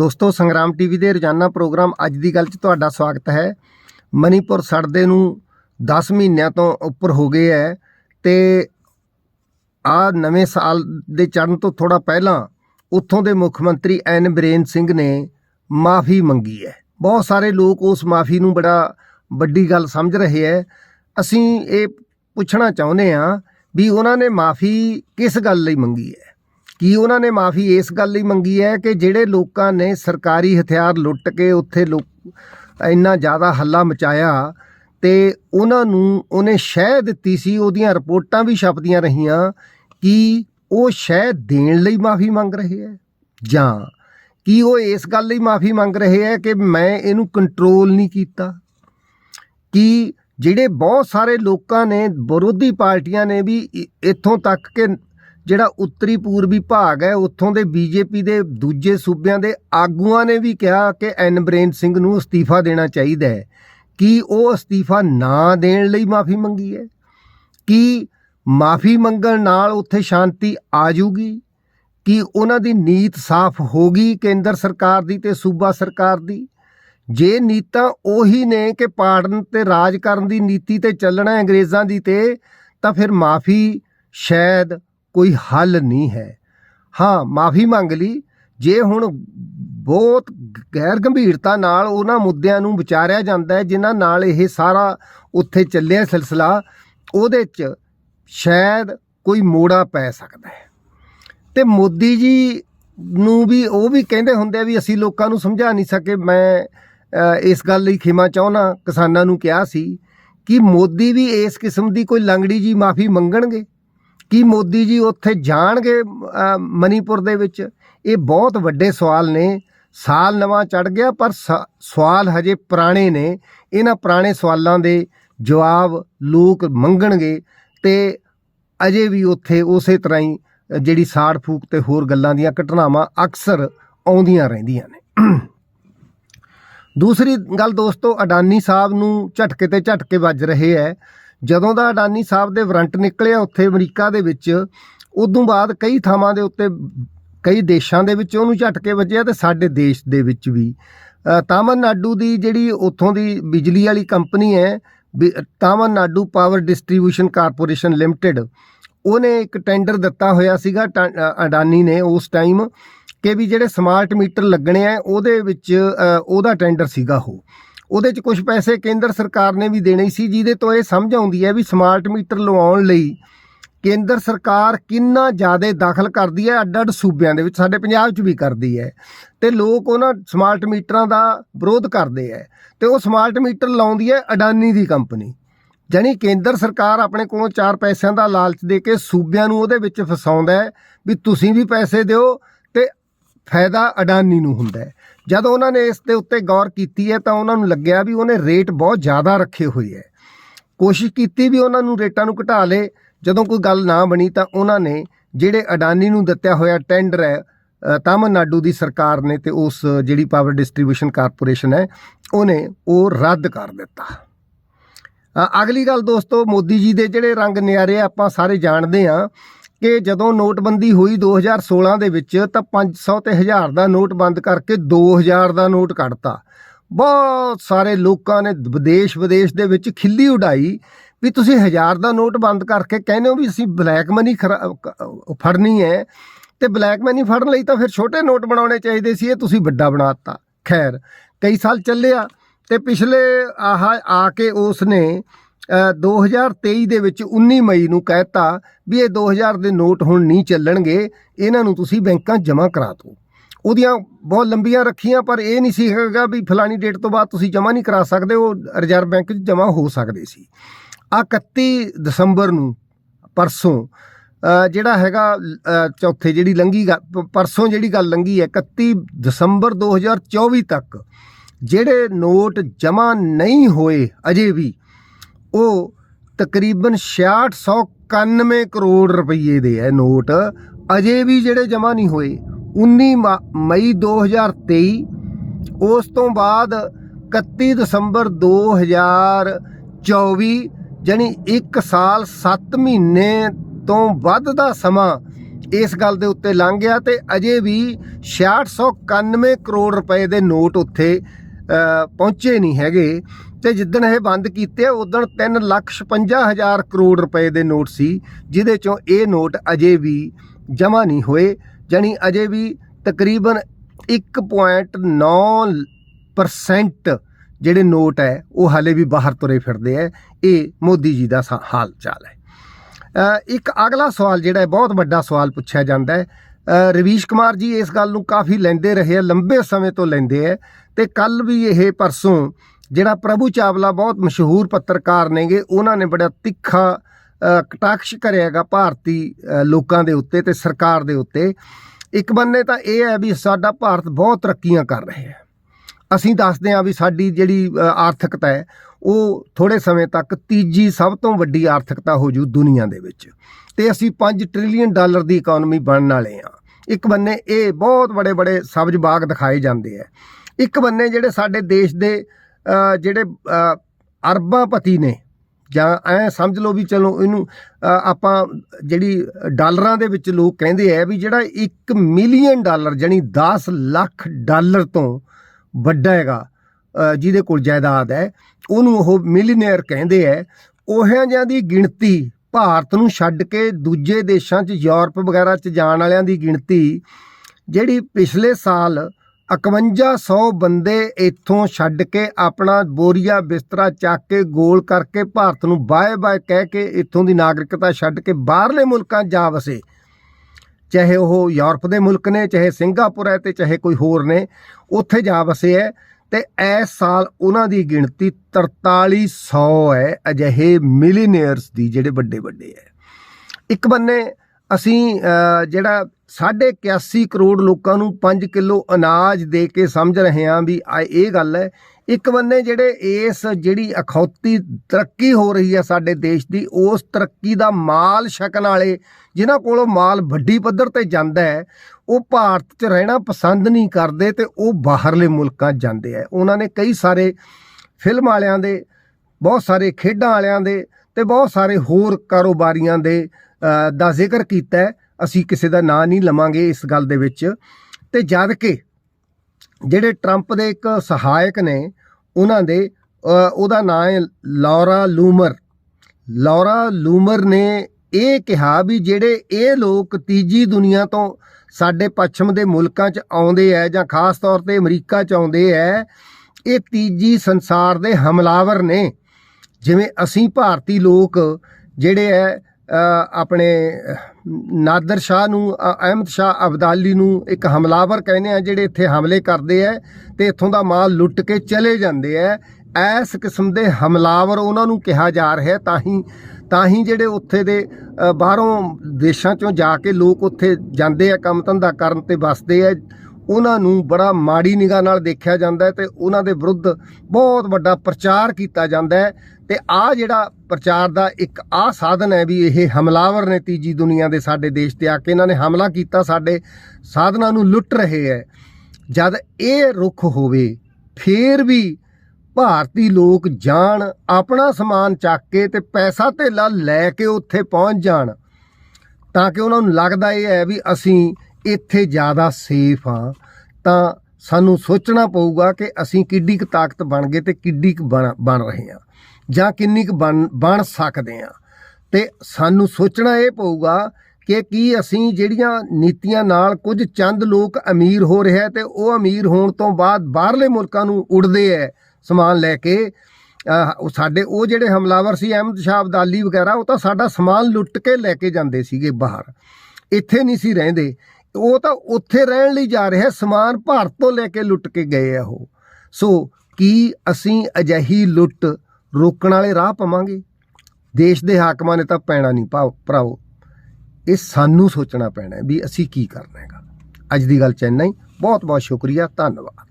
ਦੋਸਤੋ, ਸੰਗਰਾਮ ਟੀਵੀ ਦੇ ਰੋਜ਼ਾਨਾ ਪ੍ਰੋਗਰਾਮ ਅੱਜ ਦੀ ਗੱਲ 'ਚ ਤੁਹਾਡਾ ਸਵਾਗਤ ਹੈ। ਮਨੀਪੁਰ ਸੜਦੇ ਨੂੰ 10 ਮਹੀਨਿਆਂ ਤੋਂ ਉੱਪਰ ਹੋ ਗਏ ਹੈ ਤੇ ਆ ਨਵੇਂ ਸਾਲ ਦੇ ਚੜ੍ਹਨ ਤੋਂ ਥੋੜਾ ਪਹਿਲਾਂ ਉੱਥੋਂ ਦੇ ਮੁੱਖ ਮੰਤਰੀ ਐਨ ਬਰੇਨ ਸਿੰਘ ਨੇ ਮਾਫੀ ਮੰਗੀ ਹੈ। ਬਹੁਤ ਸਾਰੇ ਲੋਕ ਉਸ ਮਾਫੀ ਨੂੰ ਬੜਾ ਵੱਡੀ ਗੱਲ ਸਮਝ ਰਹੇ ਹੈ। ਅਸੀਂ ਇਹ ਪੁੱਛਣਾ ਚਾਹੁੰਦੇ ਹਾਂ ਵੀ ਉਹਨਾਂ ਨੇ ਮਾਫੀ ਕਿਸ ਗੱਲ ਲਈ ਮੰਗੀ ਹੈ? ਕੀ ਉਹਨਾਂ ਨੇ ਮਾਫੀ ਇਸ ਗੱਲ ਲਈ ਮੰਗੀ ਹੈ ਕਿ ਜਿਹੜੇ ਲੋਕਾਂ ਨੇ ਸਰਕਾਰੀ ਹਥਿਆਰ ਲੁੱਟ ਕੇ ਉੱਥੇ ਲੋਕ ਇੰਨਾ ਜ਼ਿਆਦਾ ਹੱਲਾ ਮਚਾਇਆ ਤੇ ਉਹਨਾਂ ਨੂੰ, ਉਹਨੇ ਸ਼ਹਿ ਦਿੱਤੀ ਸੀ, ਉਹਦੀਆਂ ਰਿਪੋਰਟਾਂ ਵੀ ਛਪਦੀਆਂ ਰਹੀਆਂ ਕਿ ਉਹ ਸ਼ਹਿ ਦੇਣ ਲਈ ਮਾਫੀ ਮੰਗ ਰਹੇ ਹੈ ਜਾਂ ਕੀ ਉਹ ਇਸ ਗੱਲ ਲਈ ਮਾਫੀ ਮੰਗ ਰਹੇ ਹੈ ਕਿ ਮੈਂ ਇਹਨੂੰ ਕੰਟਰੋਲ ਨਹੀਂ ਕੀਤਾ? ਕਿ ਜਿਹੜੇ ਬਹੁਤ ਸਾਰੇ ਲੋਕਾਂ ਨੇ, ਵਿਰੋਧੀ ਪਾਰਟੀਆਂ ਨੇ ਵੀ ਇੱਥੋਂ ਤੱਕ ਕਿ ਜਿਹੜਾ ਉੱਤਰੀ ਪੂਰਬੀ ਭਾਗ ਹੈ, ਉੱਥੋਂ ਦੇ ਬੀਜੇਪੀ ਦੇ ਦੂਜੇ ਸੂਬਿਆਂ ਦੇ ਆਗੂਆਂ ਨੇ ਵੀ ਕਿਹਾ ਕਿ ਐਨ ਬਰੇਨ ਸਿੰਘ ਨੂੰ ਅਸਤੀਫਾ ਦੇਣਾ ਚਾਹੀਦਾ ਹੈ। ਕੀ ਉਹ ਅਸਤੀਫਾ ਨਾ ਦੇਣ ਲਈ ਮਾਫੀ ਮੰਗੀ ਹੈ? ਕੀ ਮਾਫੀ ਮੰਗਣ ਨਾਲ ਉੱਥੇ ਸ਼ਾਂਤੀ ਆ ਜੂਗੀ ਕੀ ਉਹਨਾਂ ਦੀ ਨੀਤ ਸਾਫ਼ ਹੋ ਗਈ ਕੇਂਦਰ ਸਰਕਾਰ ਦੀ ਤੇ ਸੂਬਾ ਸਰਕਾਰ ਦੀ? ਜੇ ਨੀਤਾਂ ਉਹੀ ਨੇ ਕਿ ਪਾੜਨ ਤੇ ਰਾਜ ਕਰਨ ਦੀ ਨੀਤੀ ਤੇ ਚੱਲਣਾ ਅੰਗਰੇਜ਼ਾਂ ਦੀ ਤੇ, ਤਾਂ ਫਿਰ ਮਾਫੀ ਸ਼ਾਇਦ ਕੋਈ ਹੱਲ ਨਹੀਂ ਹੈ। ਹਾਂ, ਮਾਫੀ ਮੰਗ ਲਈ। ਜੇ ਹੁਣ ਬਹੁਤ ਗੈਰ ਗੰਭੀਰਤਾ ਨਾਲ ਉਹਨਾਂ ਮੁੱਦਿਆਂ ਨੂੰ ਵਿਚਾਰਿਆ ਜਾਂਦਾ ਹੈ, ਜਿਨ੍ਹਾਂ ਨਾਲ ਇਹ ਸਾਰਾ ਉੱਥੇ ਚੱਲਿਆ ਸਿਲਸਿਲਾ, ਉਹਦੇ 'ਚ ਸ਼ਾਇਦ ਕੋਈ ਮੋੜਾ ਪੈ ਸਕਦਾ ਹੈ। ਤੇ ਮੋਦੀ ਜੀ ਨੂੰ ਵੀ, ਉਹ ਵੀ ਕਹਿੰਦੇ ਹੁੰਦੇ ਆ ਵੀ ਅਸੀਂ ਲੋਕਾਂ ਨੂੰ ਸਮਝਾ ਨਹੀਂ ਸਕੇ। ਮੈਂ ਇਸ ਗੱਲ ਲਈ ਖਿਮਾ ਚਾਹੁੰਨਾ ਕਿਸਾਨਾਂ ਨੂੰ ਕਿਹਾ ਸੀ ਕਿ ਮੋਦੀ ਵੀ ਇਸ ਕਿਸਮ ਦੀ ਕੋਈ ਲੰਗੜੀ ਜੀ ਮਾਫੀ ਮੰਗਣਗੇ। ਕੀ ਮੋਦੀ ਜੀ ਉੱਥੇ ਜਾਣਗੇ ਮਨੀਪੁਰ ਦੇ ਵਿੱਚ? ਇਹ ਬਹੁਤ ਵੱਡੇ ਸਵਾਲ ਨੇ। ਸਾਲ ਨਵਾਂ ਚੜ ਗਿਆ, ਪਰ ਸ- ਸਵਾਲ ਹਜੇ ਪੁਰਾਣੇ ਨੇ। ਇਹਨਾਂ ਪੁਰਾਣੇ ਸਵਾਲਾਂ ਦੇ ਜਵਾਬ ਲੋਕ ਮੰਗਣਗੇ ਤੇ ਅਜੇ ਵੀ ਉੱਥੇ ਉਸੇ ਤਰ੍ਹਾਂ ਹੀ, ਜਿਹੜੀ ਸਾੜ ਫੂਕ ਤੇ ਹੋਰ ਗੱਲਾਂ ਦੀਆਂ ਘਟਨਾਵਾਂ ਅਕਸਰ ਆਉਂਦੀਆਂ ਰਹਿੰਦੀਆਂ ਨੇ। ਦੂਸਰੀ ਗੱਲ ਦੋਸਤੋ, ਅਡਾਨੀ ਸਾਹਿਬ ਨੂੰ ਝਟਕੇ ਤੇ ਝਟਕੇ ਵੱਜ ਰਹੇ ਹੈ ਜਦੋਂ ਦਾ ਅਡਾਨੀ ਸਾਹਿਬ ਦੇ ਵਾਰੰਟ ਨਿਕਲਿਆ ਉੱਥੇ ਅਮਰੀਕਾ ਦੇ ਵਿੱਚ, ਉਦੋਂ ਬਾਅਦ ਕਈ ਥਾਵਾਂ ਦੇ ਉੱਤੇ, ਕਈ ਦੇਸ਼ਾਂ ਦੇ ਵਿੱਚ ਉਹਨੂੰ ਝਟਕੇ ਵੱਜਿਆ ਤੇ ਸਾਡੇ ਦੇਸ਼ ਦੇ ਵਿੱਚ ਵੀ। ਤਾਮਿਲਨਾਡੂ ਦੀ ਜਿਹੜੀ ਉੱਥੋਂ ਦੀ ਬਿਜਲੀ ਵਾਲੀ ਕੰਪਨੀ ਹੈ ਬਿ- Tamil Nadu power distribution corporation limited, ਉਹਨੇ ਇੱਕ ਟੈਂਡਰ ਦਿੱਤਾ ਹੋਇਆ ਸੀਗਾ ਟਾ- ਅਡਾਨੀ ਨੇ ਉਸ ਟਾਈਮ, ਕਿ ਵੀ ਜਿਹੜੇ ਸਮਾਰਟ ਮੀਟਰ ਲੱਗਣੇ ਆ, ਉਹਦੇ ਵਿੱਚ ਉਹਦਾ ਟੈਂਡਰ ਸੀਗਾ ਉਹ। ਉਹਦੇ 'ਚ ਕੁਝ ਪੈਸੇ ਕੇਂਦਰ ਸਰਕਾਰ ਨੇ ਵੀ ਦੇਣੇ ਸੀ, ਜਿਹਦੇ ਤੋਂ ਇਹ ਸਮਝ ਆਉਂਦੀ ਹੈ ਵੀ ਸਮਾਰਟ ਮੀਟਰ ਲਵਾਉਣ ਲਈ ਕੇਂਦਰ ਸਰਕਾਰ ਕਿੰਨਾ ਜ਼ਿਆਦਾ ਦਾਖਲ ਕਰਦੀ ਹੈ ਅੱਡ ਅੱਡ ਸੂਬਿਆਂ ਦੇ ਵਿੱਚ, ਸਾਡੇ ਪੰਜਾਬ 'ਚ ਵੀ ਕਰਦੀ ਹੈ। ਤੇ ਲੋਕ ਉਹਨਾਂ ਸਮਾਰਟ ਮੀਟਰਾਂ ਦਾ ਵਿਰੋਧ ਕਰਦੇ ਹੈ। ਤੇ ਉਹ ਸਮਾਰਟ ਮੀਟਰ ਲਾਉਂਦੀ ਹੈ ਅਡਾਨੀ ਦੀ ਕੰਪਨੀ। ਜਾਣੀ ਕੇਂਦਰ ਸਰਕਾਰ ਆਪਣੇ ਕੋਲੋਂ ਚਾਰ ਪੈਸਿਆਂ ਦਾ ਲਾਲਚ ਦੇ ਕੇ ਸੂਬਿਆਂ ਨੂੰ ਉਹਦੇ ਵਿੱਚ ਫਸਾਉਂਦਾ ਹੈ ਵੀ ਤੁਸੀਂ ਵੀ ਪੈਸੇ ਦਿਓ ਫਾਇਦਾ ਅਡਾਨੀ ਨੂੰ ਹੁੰਦਾ ਹੈ। ਜਦੋਂ ਉਹਨਾਂ ਨੇ ਇਸ ਦੇ ਉੱਤੇ ਗੌਰ ਕੀਤੀ ਹੈ ਤਾਂ ਉਹਨਾਂ ਨੂੰ ਲੱਗਿਆ ਵੀ ਉਹਨੇ ਰੇਟ ਬਹੁਤ ਜ਼ਿਆਦਾ ਰੱਖੇ ਹੋਏ ਹੈ। ਕੋਸ਼ਿਸ਼ ਕੀਤੀ ਵੀ ਉਹਨਾਂ ਨੂੰ ਰੇਟਾਂ ਨੂੰ ਘਟਾ ਲੇ। ਜਦੋਂ ਕੋਈ ਗੱਲ ਨਾ ਬਣੀ ਤਾਂ ਉਹਨਾਂ ਨੇ ਜਿਹੜੇ ਅਡਾਨੀ ਨੂੰ ਦਿੱਤਾ ਹੋਇਆ ਟੈਂਡਰ ਹੈ ਤਾਮਿਲਨਾਡੂ ਦੀ ਸਰਕਾਰ ਨੇ ਤੇ ਉਸ ਜਿਹੜੀ ਪਾਵਰ ਡਿਸਟ੍ਰੀਬਿਊਸ਼ਨ ਕਾਰਪੋਰੇਸ਼ਨ ਹੈ, ਉਹਨੇ ਉਹ ਰੱਦ ਕਰ ਦਿੱਤਾ। ਅਗਲੀ ਗੱਲ ਦੋਸਤੋ, ਮੋਦੀ ਜੀ ਦੇ ਜਿਹੜੇ ਰੰਗ ਨਿਆਰੇ ਆਪਾਂ ਸਾਰੇ ਜਾਣਦੇ ਆ ਕਿ ਜਦੋਂ ਨੋਟਬੰਦੀ ਹੋਈ 2016 ਦੇ ਵਿੱਚ, ਤਾਂ 500 ਤੇ 1000 ਦਾ ਨੋਟ ਬੰਦ ਕਰਕੇ 2000 ਦਾ ਨੋਟ ਕੱਢਤਾ। ਬਹੁਤ ਸਾਰੇ ਲੋਕਾਂ ਨੇ ਵਿਦੇਸ਼ ਵਿਦੇਸ਼ ਦੇ ਵਿੱਚ ਖਿੱਲੀ ਉਡਾਈ ਵੀ ਤੁਸੀਂ 1000 ਦਾ ਨੋਟ ਬੰਦ ਕਰਕੇ ਕਹਿੰਦੇ ਹੋ ਵੀ ਅਸੀਂ ਬਲੈਕ ਮਨੀ ਫੜਨੀ ਹੈ। ਤੇ ਬਲੈਕ ਮਨੀ ਫੜਨ ਲਈ ਤਾਂ ਫਿਰ ਛੋਟੇ ਨੋਟ ਬਣਾਉਣੇ ਚਾਹੀਦੇ ਸੀ, ਇਹ ਤੁਸੀਂ ਵੱਡਾ ਬਣਾਤਾ ਖੈਰ, ਕਈ ਸਾਲ ਚੱਲਿਆ ਤੇ ਪਿਛਲੇ ਆਹ, ਆ ਕੇ ਉਸ ਨੇ 2023 ਦੇ ਵਿੱਚ 19 ਮਈ ਨੂੰ ਕਹਿਤਾ ਵੀ ਇਹ 2000 ਦੇ ਨੋਟ ਹੁਣ ਨਹੀਂ ਚੱਲਣਗੇ, ਇਹਨਾਂ ਨੂੰ ਤੁਸੀਂ ਬੈਂਕਾਂ ਜਮ੍ਹਾਂ ਕਰਾ ਦਿਓ। ਉਹਦੀਆਂ ਬਹੁਤ ਲੰਬੀਆਂ ਰੱਖੀਆਂ, ਪਰ ਇਹ ਨਹੀਂ ਸੀ ਹੈਗਾ ਵੀ ਫਲਾਣੀ ਡੇਟ ਤੋਂ ਬਾਅਦ ਤੁਸੀਂ ਜਮ੍ਹਾਂ ਨਹੀਂ ਕਰਾ ਸਕਦੇ, ਉਹ ਰਿਜ਼ਰਵ ਬੈਂਕ 'ਚ ਜਮ੍ਹਾਂ ਹੋ ਸਕਦੇ ਸੀ। ਆ 31 ਦਸੰਬਰ ਨੂੰ, ਪਰਸੋਂ ਜਿਹੜਾ ਹੈਗਾ ਚੌਥੇ ਜਿਹੜੀ ਲੰਗੀ ਗ- ਪਰਸੋਂ ਜਿਹੜੀ ਗੱਲ ਲੰਗੀ ਹੈ 31 ਦਸੰਬਰ 2024 ਤੱਕ, ਜਿਹੜੇ ਨੋਟ ਜਮ੍ਹਾਂ ਨਹੀਂ ਹੋਏ ਅਜੇ ਵੀ ਉਹ ਤਕਰੀਬਨ 6691 ਕਰੋੜ ਰੁਪਏ ਦੇ ਹੈ ਨੋਟ। ਅਜੇ ਵੀ ਜਿਹੜੇ ਜਮ੍ਹਾਂ ਨਹੀਂ ਹੋਏ। 19 ਮਾ- ਮਈ 2023 ਉਸ ਤੋਂ ਬਾਅਦ 31 ਦਸੰਬਰ 2024 ਜਾਣੀ 1 ਸਾਲ 7 ਮਹੀਨੇ ਤੋਂ ਵੱਧ ਦਾ ਸਮਾਂ ਇਸ ਗੱਲ ਦੇ ਉੱਤੇ ਲੰਘ ਗਿਆ ਤੇ ਅਜੇ ਵੀ 6691 ਕਰੋੜ ਰੁਪਏ ਦੇ ਨੋਟ ਉੱਥੇ ਪਹੁੰਚੇ ਨਹੀਂ ਹੈਗੇ। ਤੇ ਜਿੱਦਣ ਇਹ ਬੰਦ ਕੀਤੇ, ਉਦੋਂ 356000 ਕਰੋੜ ਰੁਪਏ ਦੇ ਨੋਟ ਸੀ, ਜਿਹਦੇ ਚੋਂ ਇਹ ਨੋਟ ਅਜੇ ਵੀ ਜਮ੍ਹਾਂ ਨਹੀਂ ਹੋਏ। ਜਾਣੀ ਅਜੇ ਵੀ ਤਕਰੀਬਨ 1.9% ਜਿਹੜੇ ਨੋਟ ਹੈ, ਉਹ ਹਾਲੇ ਵੀ ਬਾਹਰ ਤੁਰੇ ਫਿਰਦੇ ਹੈ। ਇਹ ਮੋਦੀ ਜੀ ਦਾ ਸਾ- ਹਾਲ ਚਾਲ ਹੈ। ਇੱਕ ਅਗਲਾ ਸਵਾਲ ਜਿਹੜਾ ਹੈ, ਬਹੁਤ ਵੱਡਾ ਸਵਾਲ ਪੁੱਛਿਆ ਜਾਂਦਾ ਹੈ। ਰਵੀਸ਼ ਕੁਮਾਰ ਜੀ ਇਸ ਗੱਲ ਨੂੰ ਕਾਫੀ ਲੈਂਦੇ ਰਹੇ ਆ ਲੰਬੇ ਸਮੇਂ ਤੋਂ ਲੈਂਦੇ ਆ ਤੇ ਕੱਲ ਵੀ ਇਹ ਪਰਸੋਂ ਜਿਹੜਾ ਪ੍ਰਭੂ ਚਾਵਲਾ ਬਹੁਤ ਮਸ਼ਹੂਰ ਪੱਤਰਕਾਰ ਨੇਗੇ ਉਹਨਾਂ ਨੇ ਬੜਾ ਤਿੱਖਾ ਅ, ਕਟਾਕਸ਼ ਕਰਿਆਗਾ ਭਾਰਤੀ ਲੋਕਾਂ ਦੇ ਉੱਤੇ ਤੇ ਸਰਕਾਰ ਦੇ ਉੱਤੇ। ਇੱਕ ਬੰਨੇ ਤਾਂ ਇਹ ਹੈ ਵੀ ਸਾਡਾ ਭਾਰਤ ਬਹੁਤ ਤਰੱਕੀਆਂ ਕਰ ਰਿਹਾ ਹੈ। ਅਸੀਂ ਦੱਸਦੇ ਹਾਂ ਵੀ ਸਾਡੀ ਜਿਹੜੀ ਆਰਥਿਕਤਾ ਹੈ ਉਹ ਥੋੜੇ ਸਮੇਂ ਤੱਕ ਤੀਜੀ ਸਭ ਤੋਂ ਵੱਡੀ ਆਰਥਿਕਤਾ ਹੋ ਜੂ ਦੁਨੀਆ ਦੇ ਵਿੱਚ। ਤੇ ਅਸੀਂ 5 ਟ੍ਰਿਲੀਅਨ ਡਾਲਰ ਦੀ ਇਕਨੋਮੀ ਬਣਨ ਵਾਲੇ ਆ ਇੱਕ ਬੰਨੇ ਇਹ ਬਹੁਤ ਬੜੇ ਬੜੇ ਸਬਜ਼ ਬਾਗ ਦਿਖਾਏ ਜਾਂਦੇ ਆ। ਇੱਕ ਬੰਨੇ ਜਿਹੜੇ ਸਾਡੇ ਦੇਸ਼ ਦੇ ਜਿਹੜੇ ਅਰਬਾਂ ਪਤੀ ਨੇ, ਜਾਂ ਐ ਸਮਝ ਲਓ ਵੀ ਚਲੋ ਇਹਨੂੰ ਆਪਾਂ ਜਿਹੜੀ ਡਾਲਰਾਂ ਦੇ ਵਿੱਚ ਲੋਕ ਕਹਿੰਦੇ ਆ ਵੀ ਜਿਹੜਾ 1 ਮਿਲੀਅਨ ਡਾਲਰ ਜਾਨੀ 10 ਲੱਖ ਡਾਲਰ ਤੋਂ ਵੱਡਾ ਹੈਗਾ ਜਿਹਦੇ ਕੋਲ ਜਾਇਦਾਦ ਹੈ, ਉਹਨੂੰ ਉਹ ਮਿਲੀਨੀਅਰ ਕਹਿੰਦੇ ਐ ਉਹਨਾਂ ਜਿਹਾਂ ਦੀ ਗਿਣਤੀ ਭਾਰਤ ਨੂੰ ਛੱਡ ਕੇ ਦੂਜੇ ਦੇਸ਼ਾਂ 'ਚ, ਯੂਰਪ ਵਗੈਰਾ 'ਚ ਜਾਣ ਵਾਲਿਆਂ ਦੀ ਗਿਣਤੀ, ਜਿਹੜੀ ਪਿਛਲੇ ਸਾਲ 5100 ਬੰਦੇ ਇੱਥੋਂ ਛੱਡ ਕੇ ਆਪਣਾ ਬੋਰੀਆ ਬਿਸਤਰਾ ਚੱਕ ਕੇ ਗੋਲ ਕਰਕੇ ਭਾਰਤ ਨੂੰ ਬਾਏ ਬਾਏ ਕਹਿ ਕੇ ਇੱਥੋਂ ਦੀ ਨਾਗਰਿਕਤਾ ਛੱਡ ਕੇ ਬਾਹਰਲੇ ਮੁਲਕਾਂ 'ਚ ਜਾ ਵਸੇ। ਚਾਹੇ ਉਹ ਯੂਰਪ ਦੇ ਮੁਲਕ ਨੇ, ਚਾਹੇ ਸਿੰਗਾਪੁਰ ਹੈ ਤੇ ਚਾਹੇ ਕੋਈ ਹੋਰ ਨੇ, ਉੱਥੇ ਜਾ ਵਸੇ ਹੈ। ਤੇ ਇਸ ਸਾਲ ਉਹਨਾਂ ਦੀ ਗਿਣਤੀ 4300 ਹੈ ਅਜਿਹੇ ਮਿਲੀਨੀਅਰਸ ਦੀ ਜਿਹੜੇ ਵੱਡੇ ਵੱਡੇ ਹੈ। ਇੱਕ ਬੰਨੇ ਅਸੀਂ ਅਹ, ਜਿਹੜਾ 81 ਕਰੋੜ ਲੋਕਾਂ ਨੂੰ 5 ਕਿਲੋ ਅਨਾਜ ਦੇ ਕੇ ਸਮਝ ਰਹੇ ਹਾਂ ਵੀ ਆ ਇਹ ਗੱਲ ਹੈ ਇੱਕ ਬੰਨੇ ਜਿਹੜੇ ਇਸ ਜਿਹੜੀ ਅਖੌਤੀ ਤਰੱਕੀ ਹੋ ਰਹੀ ਹੈ ਸਾਡੇ ਦੇਸ਼ ਦੀ, ਉਸ ਤਰੱਕੀ ਦਾ ਮਾਲ ਛਕਣ ਵਾਲੇ, ਜਿਨ੍ਹਾਂ ਕੋਲੋਂ ਮਾਲ ਵੱਡੀ ਪੱਧਰ ਤੇ ਜਾਂਦਾ ਹੈ, ਉਹ ਭਾਰਤ 'ਚ ਰਹਿਣਾ ਪਸੰਦ ਨਹੀਂ ਕਰਦੇ ਤੇ ਉਹ ਬਾਹਰਲੇ ਮੁਲਕਾਂ 'ਚ ਜਾਂਦੇ ਆ। ਉਹਨਾਂ ਨੇ ਕਈ ਸਾਰੇ ਫਿਲਮ ਵਾਲਿਆਂ ਦੇ, ਬਹੁਤ ਸਾਰੇ ਖੇਡਾਂ ਵਾਲਿਆਂ ਦੇ ਤੇ ਬਹੁਤ ਸਾਰੇ ਹੋਰ ਕਾਰੋਬਾਰੀਆਂ ਦੇ ਦਾ ਜ਼ਿਕਰ ਕੀਤਾ ਅਸੀਂ ਕਿਸੇ ਦਾ ਨਾਂ ਨਹੀਂ ਲਵਾਂਗੇ ਇਸ ਗੱਲ ਦੇ ਵਿੱਚ। ਤੇ ਜਦ ਕਿ ਜਿਹੜੇ ਟਰੰਪ ਦੇ ਇੱਕ ਸਹਾਇਕ ਨੇ ਉਹਨਾਂ ਦੇ ਉਹਦਾ ਨਾਂ ਹੈ ਲੌਰਾ ਲੂਮਰ। ਲੌਰਾ ਲੂਮਰ ਨੇ ਇਹ ਕਿਹਾ ਵੀ ਜਿਹੜੇ ਇਹ ਲੋਕ ਤੀਜੀ ਦੁਨੀਆ ਤੋਂ ਸਾਡੇ ਪੱਛਮ ਦੇ ਮੁਲਕਾਂ 'ਚ ਆਉਂਦੇ ਐ ਜਾਂ ਖਾਸ ਤੌਰ ਤੇ ਅਮਰੀਕਾ 'ਚ ਆਉਂਦੇ ਐ, ਇਹ ਤੀਜੀ ਸੰਸਾਰ ਦੇ ਹਮਲਾਵਰ ਨੇ। ਜਿਵੇਂ ਅਸੀਂ ਭਾਰਤੀ ਲੋਕ ਜਿਹੜੇ ਐ ਆਪਣੇ ਨਾਦਰ ਸ਼ਾਹ ਨੂੰ ਅਹਿਮਦ ਸ਼ਾਹ ਅਬਦਾਲੀ ਨੂੰ ਇੱਕ ਹਮਲਾਵਰ ਕਹਿੰਦੇ ਆ, ਜਿਹੜੇ ਇੱਥੇ ਹਮਲੇ ਕਰਦੇ ਐ ਤੇ ਇੱਥੋਂ ਦਾ ਮਾਲ ਲੁੱਟ ਕੇ ਚਲੇ ਜਾਂਦੇ ਐ ਐਸ ਕਿਸਮ ਦੇ ਹਮਲਾਵਰ ਉਹਨਾਂ ਨੂੰ ਕਿਹਾ ਜਾ ਰਿਹਾ ਤਾਂ ਹੀ ਤਾਂ ਹੀ ਜਿਹੜੇ ਉੱਥੇ ਦੇ ਬਾਹਰੋਂ ਦੇਸ਼ਾਂ ਚੋਂ ਜਾ ਕੇ ਲੋਕ ਉੱਥੇ ਜਾਂਦੇ ਆ, ਕੰਮ ਧੰਦਾ ਕਰਨ ਤੇ ਵਸਦੇ ਆ, ਉਹਨਾਂ ਨੂੰ ਬੜਾ ਮਾੜੀ ਨਿਗਾਹ ਨਾਲ ਦੇਖਿਆ ਜਾਂਦਾ ਹੈ ਤੇ ਉਹਨਾਂ ਦੇ ਵਿਰੁੱਧ ਬਹੁਤ ਵੱਡਾ ਪ੍ਰਚਾਰ ਕੀਤਾ ਜਾਂਦਾ ਹੈ। ਤੇ ਆ ਜਿਹੜਾ ਪ੍ਰਚਾਰ ਦਾ ਇੱਕ ਆ ਸਾਧਨ ਹੈ ਵੀ ਇਹ ਹਮਲਾਵਰ ਨੇ ਤੀਜੀ ਦੁਨੀਆ ਦੇ ਸਾਡੇ ਦੇਸ਼ ਤੇ ਆ ਕੇ ਇਹਨਾਂ ਨੇ ਹਮਲਾ ਕੀਤਾ, ਸਾਡੇ ਸਾਧਨਾਂ ਨੂੰ ਲੁੱਟ ਰਹੇ ਹੈ। ਜਦ ਇਹ ਰੁੱਖ ਹੋਵੇ, ਫੇਰ ਵੀ ਭਾਰਤੀ ਲੋਕ ਜਾਣ, ਆਪਣਾ ਸਮਾਨ ਚੱਕ ਕੇ ਤੇ ਪੈਸਾ ਧੇਲਾ ਲੈ ਕੇ ਉੱਥੇ ਪਹੁੰਚ ਜਾਣ, ਤਾਂ ਕਿ ਉਹਨਾਂ ਨੂੰ ਲੱਗਦਾ ਇਹ ਹੈ ਵੀ ਅਸੀਂ ਇੱਥੇ ਜ਼ਿਆਦਾ ਸੇਫ ਹਾਂ, ਤਾਂ ਸਾਨੂੰ ਸੋਚਣਾ ਪਊਗਾ ਕਿ ਅਸੀਂ ਕਿੱਡੀ ਕੁ ਤਾਕਤ ਬਣ ਗਏ ਤੇ ਕਿੱਡੀ ਕੁ ਬਣ ਬਣ ਰਹੇ ਹਾਂ। ਜਾਂ ਕਿੰਨੀ ਕੁ ਬਣ ਬਣ ਸਕਦੇ ਹਾਂ। ਤੇ ਸਾਨੂੰ ਸੋਚਣਾ ਇਹ ਪਊਗਾ ਕਿ ਕੀ ਅਸੀਂ ਜਿਹੜੀਆਂ ਨੀਤੀਆਂ ਨਾਲ ਕੁਝ ਚੰਦ ਲੋਕ ਅਮੀਰ ਹੋ ਰਿਹਾ ਤੇ ਉਹ ਅਮੀਰ ਹੋਣ ਤੋਂ ਬਾਅਦ ਬਾਹਰਲੇ ਮੁਲਕਾਂ ਨੂੰ ਉੜਦੇ ਐ ਸਮਾਨ ਲੈ ਕੇ। ਉਹ ਸਾਡੇ, ਉਹ ਜਿਹੜੇ ਹਮਲਾਵਰ ਸੀ, ਅਹਿਮਦ ਸ਼ਾਹ ਅਬਦਾਲੀ ਵਗੈਰਾ, ਉਹ ਤਾਂ ਸਾਡਾ ਸਮਾਨ ਲੁੱਟ ਕੇ ਲੈ ਕੇ ਜਾਂਦੇ ਸੀਗੇ ਬਾਹਰ। ਇੱਥੇ ਨਹੀਂ ਸੀ ਰਹਿੰਦੇ। ਉਹ ਤਾਂ ਉੱਥੇ ਰਹਿਣ ਲਈ ਜਾ ਰਿਹਾ ਸਮਾਨ ਭਾਰਤ ਤੋਂ ਲੈ ਕੇ ਲੁੱਟ ਕੇ ਗਏ ਆ ਉਹ। ਸੋ ਕੀ ਅਸੀਂ ਅਜਿਹੀ ਲੁੱਟ ਰੋਕਣ ਵਾਲੇ ਰਾਹ ਪਵਾਂਗੇ। ਦੇਸ਼ ਦੇ ਹਾਕਮਾਂ ਨੇ ਤਾਂ ਪੈਣਾ ਨਹੀਂ ਭਾਓ ਭਰਾਓ ਇਹ ਸਾਨੂੰ ਸੋਚਣਾ ਪੈਣਾ ਵੀ ਅਸੀਂ ਕੀ ਕਰਨਾ ਹੈਗਾ। ਅੱਜ ਦੀ ਗੱਲ ਚ ਇੰਨਾ ਹੀ। ਬਹੁਤ ਬਹੁਤ ਸ਼ੁਕਰੀਆ। ਧੰਨਵਾਦ।